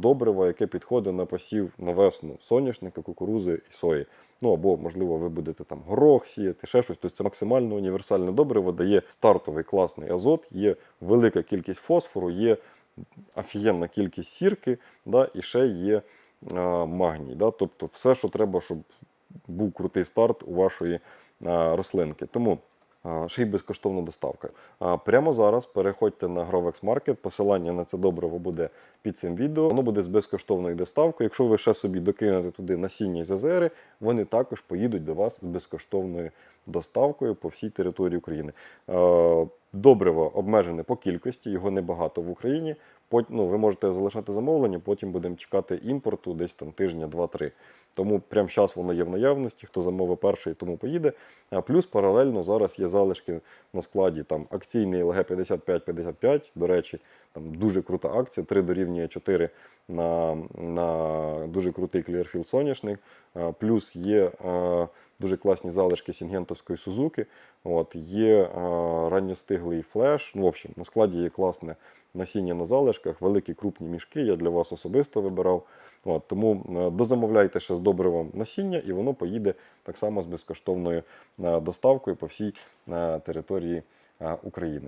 добрива, яке підходить на посів на весну соняшника, кукурузи і сої. Ну або, можливо, ви будете там горох сіяти, ще щось. Тобто це максимально універсальне добриво, дає стартовий класний азот, є велика кількість фосфору, є офігенна кількість сірки, да, і ще є а, магній. Да, тобто все, що треба, щоб був крутий старт у вашої а, рослинки. Тому ще й безкоштовна доставка. Прямо зараз переходьте на Grovex Market, посилання на це добриво буде під цим відео. Воно буде з безкоштовною доставкою. Якщо ви ще собі докинете туди насіння з АЗРи, вони також поїдуть до вас з безкоштовною доставкою по всій території України. Добриво обмежене по кількості, його небагато в Україні. Пот- ну, ви можете залишати замовлення, потім будемо чекати імпорту десь там тижня, два-три. Тому прямо зараз воно є в наявності. Хто замовив перший, тому поїде. А плюс паралельно зараз є залишки на складі там акційний LG 5555. До речі, там дуже крута акція. 3 дорівнює 4 на, на дуже крутий Clearfield соняшник. Плюс є дуже класні залишки Сінгентовської Сузуки. От, є ранньостиглий флеш. Ну, в общем, на складі є класне насіння на залишках, великі крупні мішки. Я для вас особисто вибирав. От, тому е, дозамовляйте ще з добривом насіння, і воно поїде так само з безкоштовною е, доставкою по всій е, території е, України.